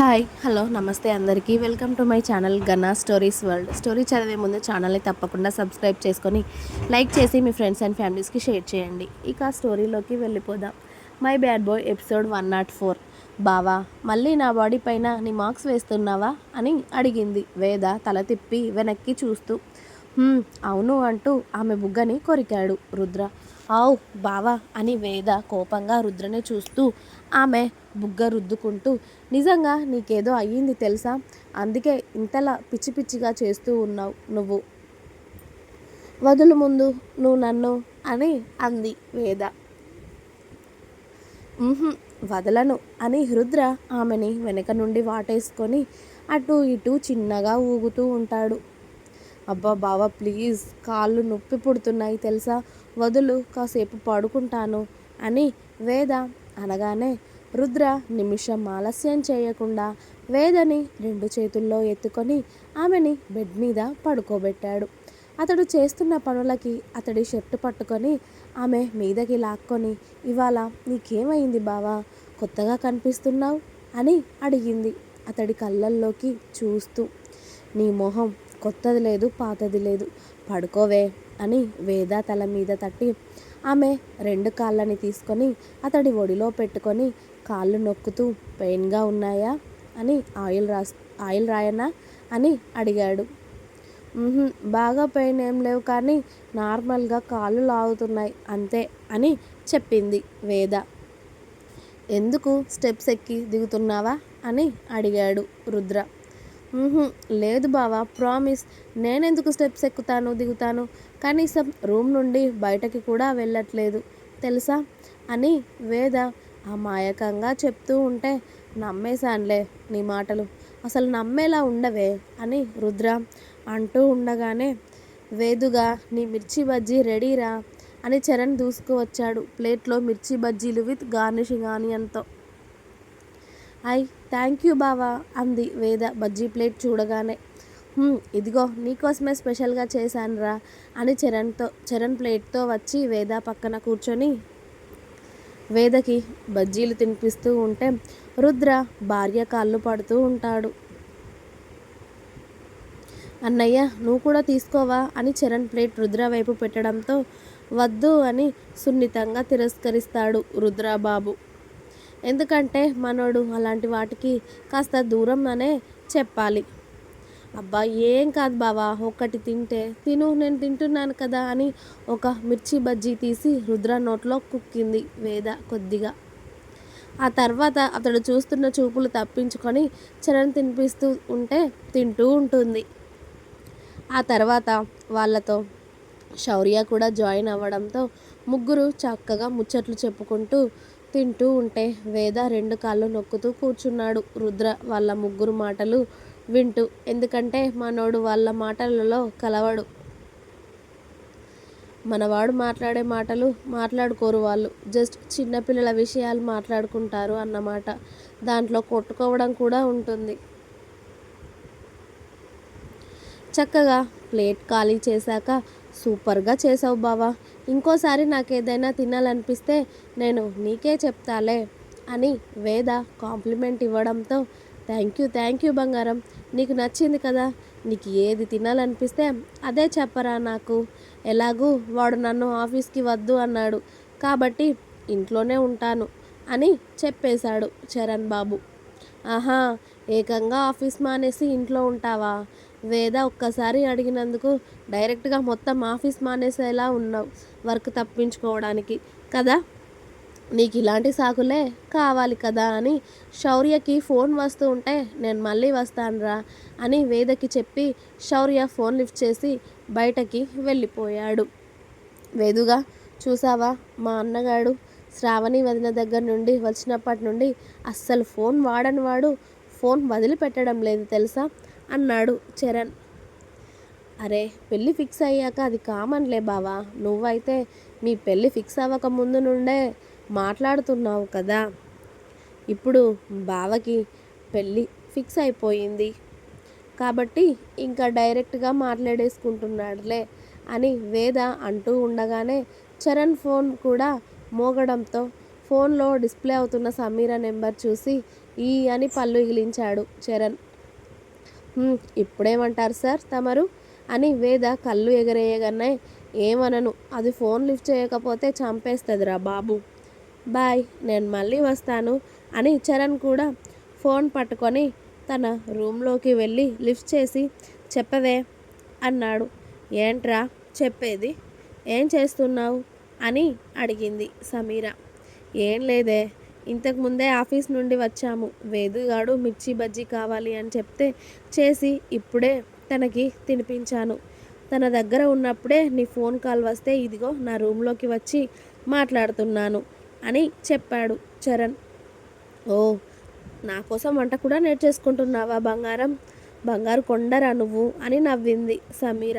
Hi hello నమస్తే అందరికీ. Welcome to my channel Ganna stories world. Story చదివే ముందు ఛానల్ని తప్పకుండా సబ్స్క్రైబ్ చేసుకొని లైక్ చేసి మీ ఫ్రెండ్స్ అండ్ ఫ్యామిలీస్కి షేర్ చేయండి. ఇక స్టోరీలోకి వెళ్ళిపోదాం. My bad boy episode one not four. బావా మళ్ళీ నా బాడీ పైన నీ మార్క్స్ వేస్తున్నావా? అని అడిగింది. వేద తల తిప్పి వెనక్కి చూస్తూ అవును అంటూ ఆమె బుగ్గని కొరికాడు రుద్ర. ఆవ్ బావా అని వేద కోపంగా రుద్రని చూస్తూ ఆమె బుగ్గ రుద్దుకుంటూ నిజంగా నీకేదో అయ్యింది తెలుసా? అందుకే ఇంతలా పిచ్చి పిచ్చిగా చేస్తూ ఉన్నావు నువ్వు. వదులు ముందు నువ్వు నన్ను అని అంది వేద. వదలను అని రుద్ర ఆమెని వెనక నుండి వాటేసుకొని అటు ఇటు చిన్నగా ఊగుతూ ఉంటాడు. అబ్బా బావా ప్లీజ్ కాళ్ళు నొప్పి పుడుతున్నాయి తెలుసా? వదులు కాసేపు పడుకుంటాను అని వేద అనగానే రుద్ర నిమిషం ఆలస్యం చేయకుండా వేదని రెండు చేతుల్లో ఎత్తుకొని ఆమెని బెడ్ మీద పడుకోబెట్టాడు. అతడు చేస్తున్న పనులకి అతడి షర్టు పట్టుకొని ఆమె మీదకి లాక్కొని ఇవాళ నీకేమైంది బావా? కొత్తగా కనిపిస్తున్నావు? అని అడిగింది అతడి కళ్ళల్లోకి చూస్తూ. నీ మొహం కొత్తది లేదు పాతది లేదు. పడుకోవే అని వేద తల మీద తట్టి ఆమె రెండు కాళ్ళని తీసుకొని అతడి ఒడిలో పెట్టుకొని కాళ్ళు నొక్కుతూ పెయిన్గా ఉన్నాయా? అని ఆయిల్ రాస్ ఆయిల్ రాయనా? అని అడిగాడు. బాగా పెయిన్ ఏం లేవు కానీ నార్మల్గా కాళ్ళు లాగుతున్నాయి అంతే అని చెప్పింది వేద. ఎందుకు స్టెప్స్ ఎక్కి దిగుతున్నావా? అని అడిగాడు రుద్ర. లేదు బావా ప్రామిస్. నేనెందుకు స్టెప్స్ ఎక్కుతాను దిగుతాను? కనీసం రూమ్ నుండి బయటకి కూడా వెళ్ళట్లేదు. తెలుసా? అని వేద అమాయకంగా చెప్తూ ఉంటే నమ్మేశానులే నీ మాటలు. అసలు నమ్మేలా ఉండవే అని రుద్ర అంటూ ఉండగానే వేదుగా నీ మిర్చి బజ్జీ రెడీరా అని చరణ్ దూసుకు వచ్చాడు ప్లేట్లో మిర్చి బజ్జీలు విత్ గార్నిషింగ్ ఆనియన్తో. ఐ థ్యాంక్ యూ బావా అంది వేద బజ్జీ ప్లేట్ చూడగానే. ఇదిగో నీకోసమే స్పెషల్గా చేశానురా అని చరణ్తో చరణ్ ప్లేట్తో వచ్చి వేద పక్కన కూర్చొని వేదకి బజ్జీలు తినిపిస్తూ ఉంటే రుద్ర భార్య కాళ్ళు పడుతూ ఉంటాడు. అన్నయ్య నువ్వు కూడా తీసుకోవా అని చరణ్ ప్లేట్ రుద్ర వైపు పెట్టడంతో వద్దు అని సున్నితంగా తిరస్కరిస్తాడు రుద్రాబాబు. ఎందుకంటే మనోడు అలాంటి వాటికి కాస్త దూరం అనే చెప్పాలి. అబ్బా ఏం కాదు బావా ఒక్కటి తింటే తిను నేను తింటున్నాను కదా అని ఒక మిర్చి బజ్జీ తీసి రుద్ర నోట్లో కుక్కింది వేద కొద్దిగా. ఆ తర్వాత అతడు చూస్తున్న చూపులు తప్పించుకొని చరణ్ తినిపిస్తూ ఉంటే తింటూ ఉంటుంది. ఆ తర్వాత వాళ్ళతో శౌర్య కూడా జాయిన్ అవ్వడంతో ముగ్గురు చక్కగా ముచ్చట్లు చెప్పుకుంటూ తింటూ ఉంటే వేద రెండు కాళ్ళు నొక్కుతూ కూర్చున్నాడు. రుద్ర వాళ్ళ ముగ్గురు మాటలు వింటూ ఎందుకంటే మనోడు వాళ్ళ మాటలలో కలవడు. మనవాడు మాట్లాడే మాటలు మాట్లాడుకోరు వాళ్ళు. జస్ట్ చిన్నపిల్లల విషయాలు మాట్లాడుకుంటారు అన్నమాట. దాంట్లో కొట్టుకోవడం కూడా ఉంటుంది. చక్కగా ప్లేట్ ఖాళీ చేశాక సూపర్గా చేసావు బావా. ఇంకోసారి నాకు ఏదైనా తినాలనిపిస్తే నేను నీకే చెప్తాలే అని వేద కాంప్లిమెంట్ ఇవ్వడంతో థ్యాంక్ యూ థ్యాంక్ యూ బంగారం నీకు నచ్చింది కదా నీకు ఏది తినాలనిపిస్తే అదే చెప్పరా నాకు. ఎలాగూ వాడు నన్ను ఆఫీస్కి వద్దు అన్నాడు కాబట్టి ఇంట్లోనే ఉంటాను అని చెప్పేశాడు చరణ్ బాబు. ఆహా ఏకంగా ఆఫీస్ మానేసి ఇంట్లో ఉంటావా? వేద ఒక్కసారి అడిగినందుకు డైరెక్ట్గా మొత్తం ఆఫీస్ మానేసేలా ఉన్నావు వర్క్ తప్పించుకోవడానికి కదా? నీకు ఇలాంటి సాకులే కావాలి కదా అని శౌర్యకి ఫోన్ వస్తూ ఉంటే నేను మళ్ళీ వస్తానురా అని వేదకి చెప్పి శౌర్య ఫోన్ లిఫ్ట్ చేసి బయటకి వెళ్ళిపోయాడు. వేదుగా చూసావా మా అన్నగాడు శ్రావణి వదిన దగ్గర నుండి వచ్చినప్పటి నుండి అస్సలు ఫోన్ వాడని వాడు ఫోన్ వదిలిపెట్టడం లేదు తెలుసా? అన్నాడు చరణ్. అరే పెళ్ళి ఫిక్స్ అయ్యాక అది కామన్లే బావా. నువ్వైతే మీ పెళ్ళి ఫిక్స్ అవ్వక ముందు నుండే మాట్లాడుతున్నావు కదా. ఇప్పుడు బావకి పెళ్ళి ఫిక్స్ అయిపోయింది. కాబట్టి ఇంకా డైరెక్ట్గా మాట్లాడేసుకుంటున్నాడులే అని వేద అంటూ ఉండగానే చరణ్ ఫోన్ కూడా మోగడంతో ఫోన్లో డిస్ప్లే అవుతున్న సమీర నెంబర్ చూసి ఈ అని పళ్ళు ఇగిలించాడు చరణ్. ఇప్పుడేమంటారు సార్ తమరు? అని వేద కళ్ళు ఎగరేయగానే ఏమనను అది ఫోన్ లిఫ్ట్ చేయకపోతే చంపేస్తుందిరా బాబు. బాయ్ నేను మళ్ళీ వస్తాను. అని చరణ్ కూడా ఫోన్ పట్టుకొని తన రూమ్లోకి వెళ్ళి లిఫ్ట్ చేసి చెప్పవే అన్నాడు. ఏంట్రా చెప్పేది? ఏం చేస్తున్నావు? అని అడిగింది సమీర. ఏం లేదే ఇంతకుముందే ఆఫీస్ నుండి వచ్చాము. వేదుగాడు మిర్చి బజ్జీ కావాలి అని చెప్తే చేసి ఇప్పుడే తనకి తినిపించాను. తన దగ్గర ఉన్నప్పుడే నీ ఫోన్ కాల్ వస్తే ఇదిగో నా రూమ్లోకి వచ్చి మాట్లాడుతున్నాను అని చెప్పాడు చరణ్. ఓ నా కోసం వంట కూడా నేర్చేసుకుంటున్నావా బంగారం? బంగారు కొండరా నువ్వు అని నవ్వింది సమీర.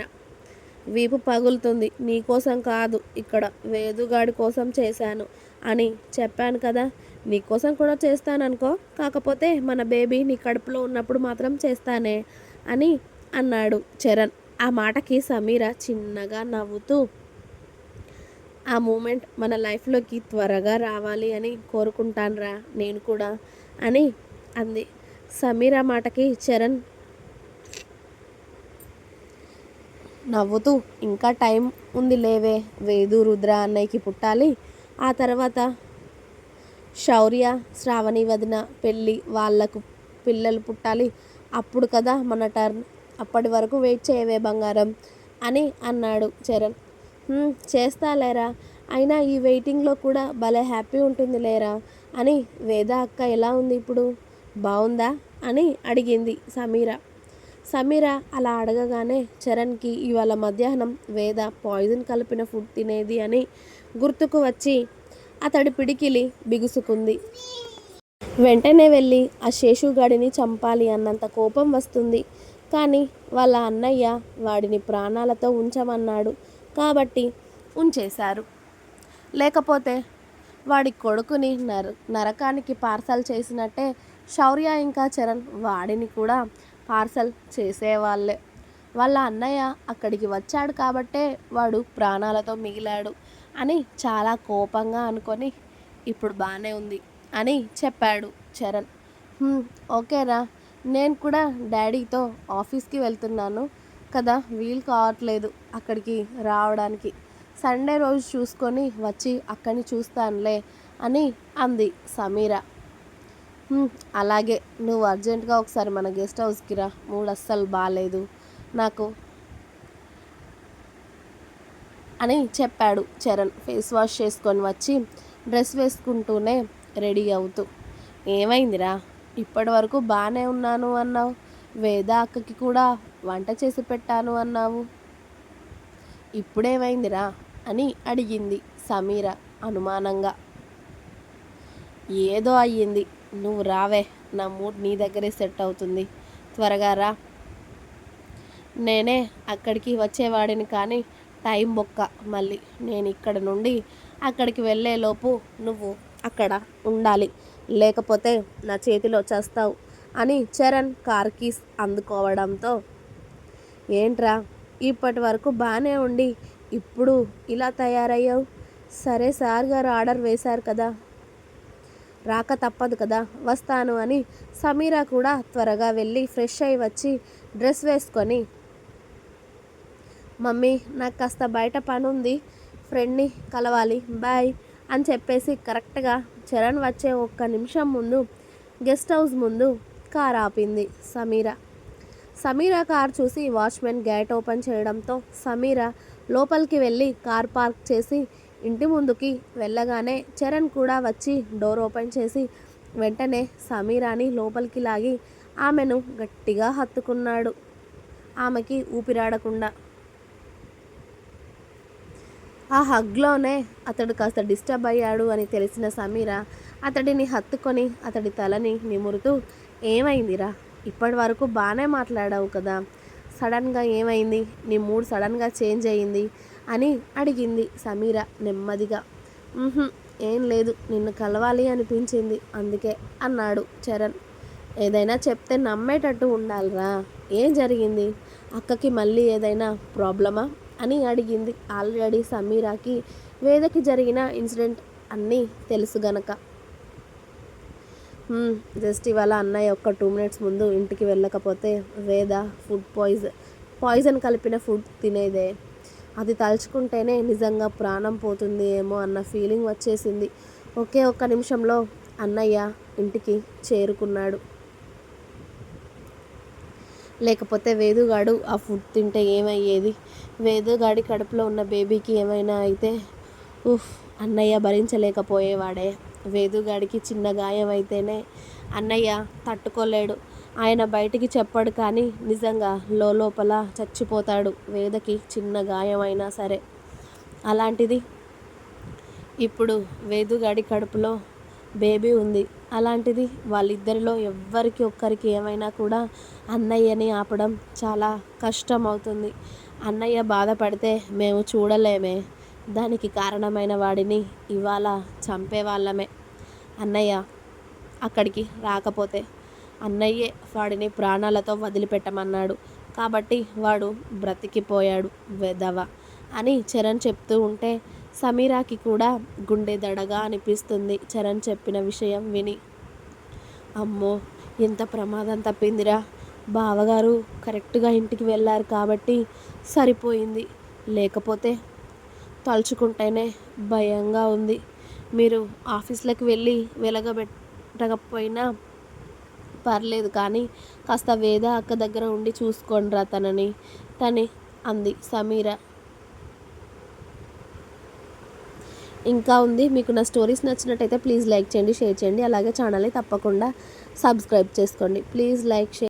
వీపు పగులుతుంది. నీకోసం కాదు ఇక్కడ వేదుగాడి కోసం చేశాను అని చెప్పాను కదా. నీకోసం కూడా చేస్తాననుకో కాకపోతే మన బేబీ నీ కడుపులో ఉన్నప్పుడు మాత్రం చేస్తానే అని అన్నాడు చరణ్. ఆ మాటకి సమీర చిన్నగా నవ్వుతూ ఆ మూమెంట్ మన లైఫ్లోకి త్వరగా రావాలి అని కోరుకుంటానురా నేను కూడా అని అంది. సమీర మాటకి చరణ్ నవ్వుతూ ఇంకా టైం ఉంది లేవే వేదు రుద్ర అన్నయ్యకి పుట్టాలి. ఆ తర్వాత శౌర్య శ్రావణి వదిన పెళ్ళి వాళ్ళకు పిల్లలు పుట్టాలి. అప్పుడు కదా మన టర్న్. అప్పటి వరకు వెయిట్ చేయవే బంగారం అని అన్నాడు చరణ్. చేస్తా లేరా? అయినా ఈ వెయిటింగ్లో కూడా భలే హ్యాపీ ఉంటుంది లేరా? అని వేద అక్క ఎలా ఉంది ఇప్పుడు? బాగుందా అని అడిగింది సమీర. సమీర అలా అడగగానే చరణ్కి ఇవాళ మధ్యాహ్నం వేద పాయిజన్ కలిపిన ఫుడ్ తినేది అని గుర్తుకు వచ్చి అతడి పిడికిలి బిగుసుకుంది. వెంటనే వెళ్ళి ఆ శేషుగాడిని చంపాలి అన్నంత కోపం వస్తుంది. కానీ వాళ్ళ అన్నయ్య వాడిని ప్రాణాలతో ఉంచమన్నాడు. కాబట్టి ఉంచేశారు. లేకపోతే వాడి కొడుకుని నర నరకానికి పార్సల్ చేసినట్టే శౌర్య ఇంకా చరణ్ వాడిని కూడా పార్సల్ చేసేవాళ్ళే. వాళ్ళ అన్నయ్య అక్కడికి వచ్చాడు కాబట్టే వాడు ప్రాణాలతో మిగిలాడు అని చాలా కోపంగా అనుకొని ఇప్పుడు బాగానే ఉంది అని చెప్పాడు చరణ్. ఓకేరా. నేను కూడా డాడీతో ఆఫీస్కి వెళ్తున్నాను కదా. వీలు కావట్లేదు అక్కడికి రావడానికి. సండే రోజు చూసుకొని వచ్చి అక్కడిని చూస్తానులే అని అంది సమీర. అలాగే నువ్వు అర్జెంటుగా ఒకసారి మన గెస్ట్ హౌస్కి రా. మూడు అస్సలు బాగాలేదు నాకు అని చెప్పాడు చరణ్. ఫేస్ వాష్ చేసుకొని వచ్చి డ్రెస్ వేసుకుంటూనే రెడీ అవుతూ. ఏమైందిరా? ఇప్పటి వరకు బాగానే ఉన్నాను అన్నావు. వేద అక్కకి కూడా వంట చేసి పెట్టాను అన్నావు. ఇప్పుడేమైందిరా? అని అడిగింది సమీర అనుమానంగా. ఏదో అయ్యింది. నువ్వు రావే. నా మూడ్ నీ దగ్గరే సెట్ అవుతుంది. త్వరగా రా. నేనే అక్కడికి వచ్చేవాడిని కానీ టైం బొక్క మళ్ళీ. నేను ఇక్కడ నుండి అక్కడికి వెళ్ళేలోపు నువ్వు అక్కడ ఉండాలి. లేకపోతే నా చేతిలో చేస్తావు అని చరణ్ కార్ కీస్ అందుకోవడంతో ఏంట్రా ఇప్పటి వరకు బాగానే ఉండి ఇప్పుడు ఇలా తయారయ్యావు? సరే సార్ గారు ఆర్డర్ వేశారు కదా. రాక తప్పదు కదా వస్తాను అని సమీరా కూడా త్వరగా వెళ్ళి ఫ్రెష్ అయి వచ్చి డ్రెస్ వేసుకొని మమ్మీ నాకు కాస్త బయట పని ఉంది ఫ్రెండ్ని కలవాలి బాయ్ అని చెప్పేసి కరెక్ట్గా చరణ్ వచ్చే ఒక్క నిమిషం ముందు గెస్ట్ హౌస్ ముందు కార్ ఆపింది సమీరా. సమీరా కార్ చూసి వాచ్మెన్ గేట్ ఓపెన్ చేయడంతో సమీరా లోపలికి వెళ్ళి కార్ పార్క్ చేసి ఇంటి ముందుకి వెళ్ళగానే చరణ్ కూడా వచ్చి డోర్ ఓపెన్ చేసి వెంటనే సమీరాని లోపలికి లాగి ఆమెను గట్టిగా హత్తుకున్నాడు. ఆమెకి ఊపిరాడకుండా. ఆ హగ్లోనే అతడు కాస్త డిస్టర్బ్ అయ్యాడు అని తెలిసిన సమీర అతడిని హత్తుకొని అతడి తలని నిమురుతూ ఏమైందిరా? ఇప్పటి వరకు బాగానే మాట్లాడావు కదా. సడన్గా ఏమైంది? నీ మూడ్ సడన్గా చేంజ్ అయ్యింది అని అడిగింది సమీర నెమ్మదిగా. ఏం లేదు నిన్ను కలవాలి అనిపించింది అందుకే అన్నాడు చరణ్. ఏదైనా చెప్తే నమ్మేటట్టు ఉండాలిరా ఏం జరిగింది? అక్కకి మళ్ళీ ఏదైనా ప్రాబ్లమా? అని అడిగింది ఆల్రెడీ సమీరాకి వేదకి జరిగిన ఇన్సిడెంట్ అన్నీ తెలుసు గనక. జస్ట్ ఇవాళ అన్నయ్య ఒక్క టూ మినిట్స్ ముందు ఇంటికి వెళ్ళకపోతే వేద ఫుడ్ పాయిజన్ పాయిజన్ కలిపిన ఫుడ్ తినేదే. అది తలుచుకుంటేనే నిజంగా ప్రాణం పోతుంది ఏమో అన్న ఫీలింగ్ వచ్చేసింది. ఒకే ఒక్క నిమిషంలో అన్నయ్య ఇంటికి చేరుకున్నాడు. లేకపోతే వేదుగాడు ఆ ఫుడ్ తింటే ఏమయ్యేది? వేదుగాడి కడుపులో ఉన్న బేబీకి ఏమైనా అయితే ఉఫ్ అన్నయ్య భరించలేకపోయేవాడే. వేదుగాడికి చిన్న గాయం అయితేనే అన్నయ్య తట్టుకోలేడు. ఆయన బయటికి చెప్పడు కానీ నిజంగా లోపల చచ్చిపోతాడు వేదకి చిన్న గాయం అయినా సరే. అలాంటిది ఇప్పుడు వేదుగాడి కడుపులో బేబీ ఉంది. అలాంటిది వాళ్ళిద్దరిలో ఎవ్వరికి ఒక్కరికి ఏమైనా కూడా అన్నయ్యని ఆపడం చాలా కష్టం అవుతుంది అన్నయ్య బాధపడితే మేము చూడలేమే. దానికి కారణమైన వాడిని ఇవాళ చంపేవాళ్ళమే. అన్నయ్య అక్కడికి రాకపోతే అన్నయ్యే వాడిని ప్రాణాలతో వదిలిపెట్టమన్నాడు. కాబట్టి వాడు బ్రతికిపోయాడు వెదవ అని చరణ్ చెప్తూ ఉంటే సమీరాకి కూడా గుండె దడగా అనిపిస్తుంది చరణ్ చెప్పిన విషయం విని. అమ్మో ఎంత ప్రమాదం తప్పిందిరా. బావగారు కరెక్ట్గా ఇంటికి వెళ్ళారు కాబట్టి సరిపోయింది. లేకపోతే తలుచుకుంటేనే భయంగా ఉంది. మీరు ఆఫీస్లకు వెళ్ళి వెలగబెట్టకపోయినా పర్లేదు కానీ కాస్త వేద అక్క దగ్గర ఉండి చూసుకోండిరా తనని తని అంది సమీర. ఇంకా ఉంది మీకు నా స్టోరీస్ నచ్చినట్టయితే ప్లీజ్ లైక్ చేయండి షేర్ చేయండి అలాగే ఛానల్ని తప్పకుండా సబ్స్క్రైబ్ చేసుకోండి. Please like share